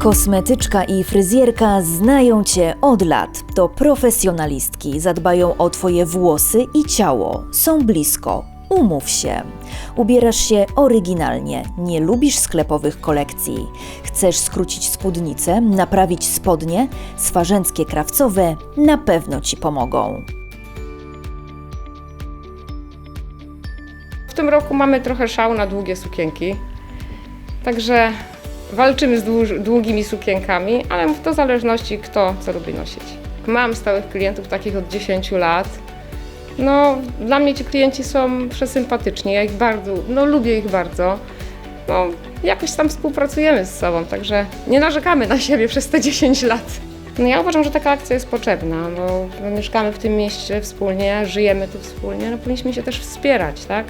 Kosmetyczka i fryzjerka znają Cię od lat. To profesjonalistki, zadbają o Twoje włosy i ciało. Są blisko. Umów się. Ubierasz się oryginalnie, nie lubisz sklepowych kolekcji. Chcesz skrócić spódnicę, naprawić spodnie? Swarzęckie krawcowe na pewno Ci pomogą. W tym roku mamy trochę szał na długie sukienki, także walczymy z długimi sukienkami, ale to w zależności kto co lubi nosić. Mam stałych klientów takich od 10 lat. No, dla mnie ci klienci są przesympatyczni, ja ich bardzo, no lubię ich bardzo. No, jakoś tam współpracujemy z sobą, także nie narzekamy na siebie przez te 10 lat. No ja uważam, że taka akcja jest potrzebna, bo mieszkamy w tym mieście wspólnie, żyjemy tu wspólnie, no powinniśmy się też wspierać, tak?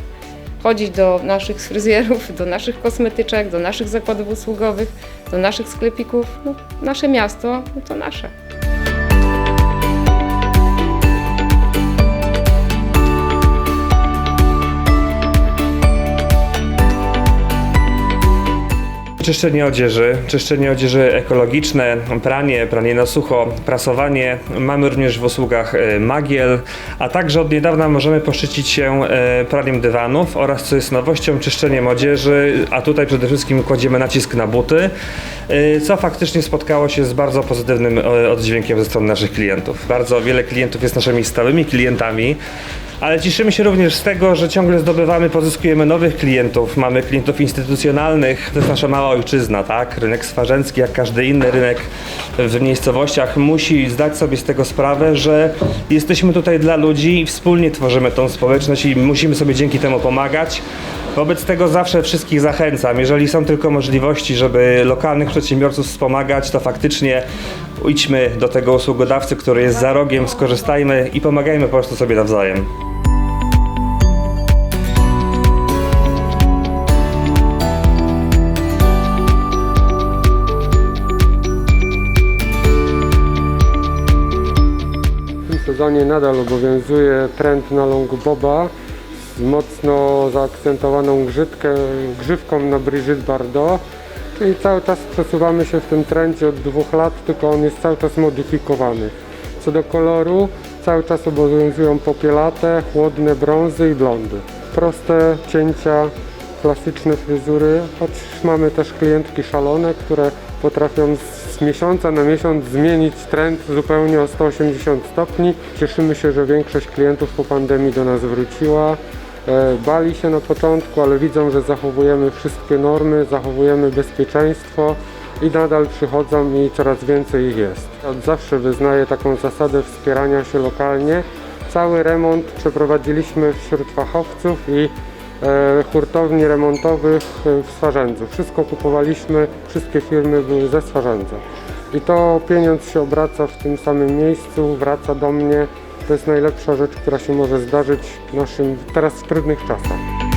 Chodzić do naszych fryzjerów, do naszych kosmetyczek, do naszych zakładów usługowych, do naszych sklepików. No, nasze miasto no to nasze. Czyszczenie odzieży, czyszczenie odzieży ekologiczne, pranie, pranie na sucho, prasowanie. Mamy również w usługach e, magiel, a także od niedawna możemy poszycić się e, praniem dywanów oraz co jest nowością, czyszczeniem odzieży, a tutaj przede wszystkim kładziemy nacisk na buty, e, co faktycznie spotkało się z bardzo pozytywnym oddźwiękiem ze strony naszych klientów. Bardzo wiele klientów jest naszymi stałymi klientami. Ale cieszymy się również z tego, że ciągle zdobywamy, pozyskujemy nowych klientów. Mamy klientów instytucjonalnych. To jest nasza mała ojczyzna, tak? Rynek swarzęcki, jak każdy inny rynek w miejscowościach, musi zdać sobie z tego sprawę, że jesteśmy tutaj dla ludzi i wspólnie tworzymy tą społeczność i musimy sobie dzięki temu pomagać. Wobec tego zawsze wszystkich zachęcam. Jeżeli są tylko możliwości, żeby lokalnych przedsiębiorców wspomagać, to faktycznie idźmy do tego usługodawcy, który jest za rogiem, skorzystajmy i pomagajmy po prostu sobie nawzajem. Sezonie nadal obowiązuje trend na longboba z mocno zaakcentowaną grzydkę, grzywką na Brigitte Bardot. Czyli cały czas przesuwamy się w tym trendzie od dwóch lat, tylko on jest cały czas modyfikowany. Co do koloru, cały czas obowiązują popielate, chłodne brązy i blondy. Proste cięcia, klasyczne fryzury, choć mamy też klientki szalone, które potrafią z miesiąca na miesiąc zmienić trend zupełnie o 180 stopni. Cieszymy się, że większość klientów po pandemii do nas wróciła. E, Bali się na początku, ale widzą, że zachowujemy wszystkie normy, zachowujemy bezpieczeństwo i nadal przychodzą i coraz więcej ich jest. Od zawsze wyznaję taką zasadę wspierania się lokalnie. Cały remont przeprowadziliśmy wśród fachowców i hurtowni remontowych e, w Swarzędzu. Wszystko kupowaliśmy, wszystkie firmy były ze Swarzędza. I to pieniądz się obraca w tym samym miejscu, wraca do mnie. To jest najlepsza rzecz, która się może zdarzyć naszym teraz w trudnych czasach.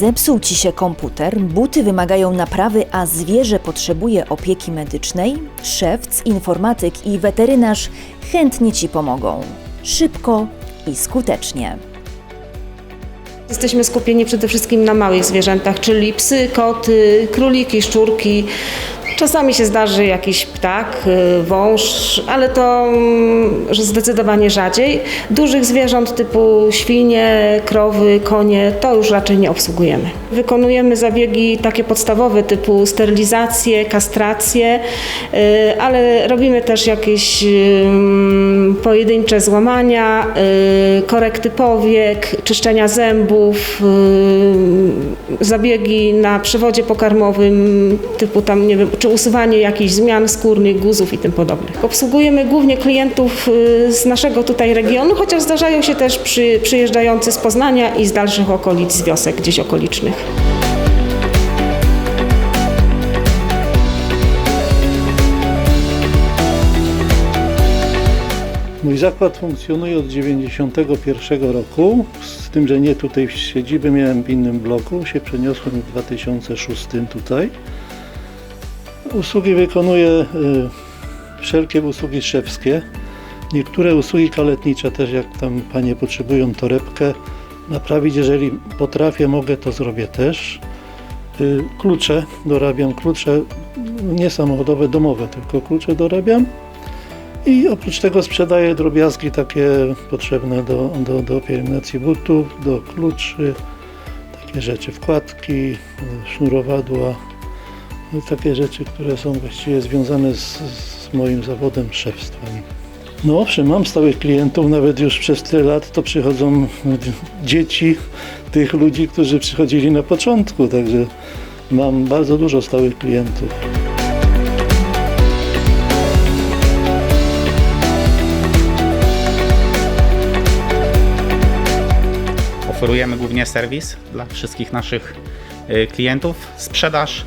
Zepsuł Ci się komputer, buty wymagają naprawy, a zwierzę potrzebuje opieki medycznej? Szewc, informatyk i weterynarz chętnie Ci pomogą. Szybko i skutecznie. Jesteśmy skupieni przede wszystkim na małych zwierzętach, czyli psy, koty, króliki, szczurki. Czasami się zdarzy jakiś ptak, y, wąż, ale to mm, że zdecydowanie rzadziej. Dużych zwierząt typu świnie, krowy, konie to już raczej nie obsługujemy. Wykonujemy zabiegi takie podstawowe typu sterylizację, kastrację, y, ale robimy też jakieś ym, pojedyncze złamania, y, korekty powiek, czyszczenia zębów, y, zabiegi na przewodzie pokarmowym typu tam nie wiem, czy usuwanie jakichś zmian skórnych, guzów i tym podobnych. Obsługujemy głównie klientów y, z naszego tutaj regionu, chociaż zdarzają się też przy, przyjeżdżający z Poznania i z dalszych okolic, z wiosek gdzieś okolicznych. Mój zakład funkcjonuje od 1991 roku, z tym, że nie tutaj w siedzibę miałem w innym bloku, się przeniosłem w 2006 tutaj. Usługi wykonuję y, wszelkie usługi szewskie, Niektóre usługi kaletnicze też, jak tam panie potrzebują torebkę naprawić, jeżeli potrafię, mogę, to zrobię też. Y, Klucze, dorabiam klucze, nie samochodowe, domowe, tylko klucze dorabiam. I oprócz tego sprzedaję drobiazgi takie potrzebne do, do, do pielęgnacji butów, do kluczy, takie rzeczy, wkładki, y, sznurowadła, no, takie rzeczy, które są właściwie związane z, z moim zawodem szewstwem. No owszem, mam stałych klientów, nawet już przez tyle lat to przychodzą dzieci tych ludzi, którzy przychodzili na początku, także mam bardzo dużo stałych klientów. Oferujemy głównie serwis dla wszystkich naszych y, klientów, sprzedaż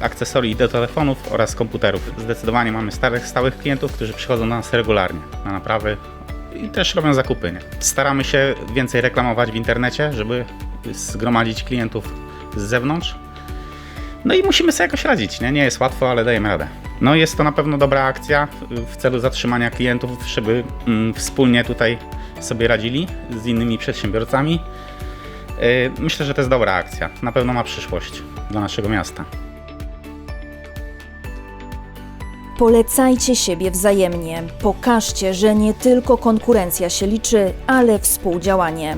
akcesorii do telefonów oraz komputerów. Zdecydowanie mamy starych, stałych klientów, którzy przychodzą do nas regularnie na naprawy i też robią zakupy. Nie? Staramy się więcej reklamować w internecie, żeby zgromadzić klientów z zewnątrz. No i musimy sobie jakoś radzić, nie? Nie jest łatwo, ale dajemy radę. No jest to na pewno dobra akcja w celu zatrzymania klientów, żeby mm, wspólnie tutaj sobie radzili z innymi przedsiębiorcami. Yy, Myślę, że to jest dobra akcja. Na pewno ma przyszłość dla naszego miasta. Polecajcie siebie wzajemnie. Pokażcie, że nie tylko konkurencja się liczy, ale współdziałanie.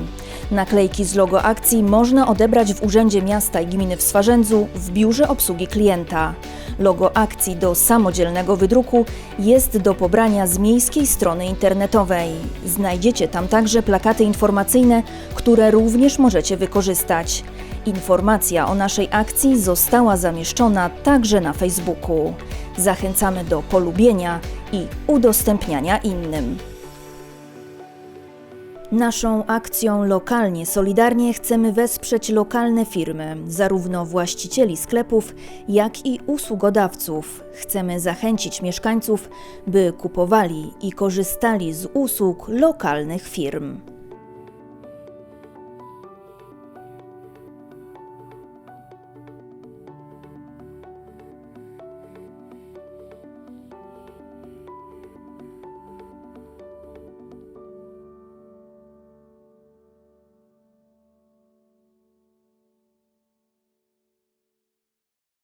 Naklejki z logo akcji można odebrać w Urzędzie Miasta i Gminy w Swarzędzu w Biurze Obsługi Klienta. Logo akcji do samodzielnego wydruku jest do pobrania z miejskiej strony internetowej. Znajdziecie tam także plakaty informacyjne, które również możecie wykorzystać. Informacja o naszej akcji została zamieszczona także na Facebooku. Zachęcamy do polubienia i udostępniania innym. Naszą akcją Lokalnie Solidarnie chcemy wesprzeć lokalne firmy, zarówno właścicieli sklepów, jak i usługodawców. Chcemy zachęcić mieszkańców, by kupowali i korzystali z usług lokalnych firm.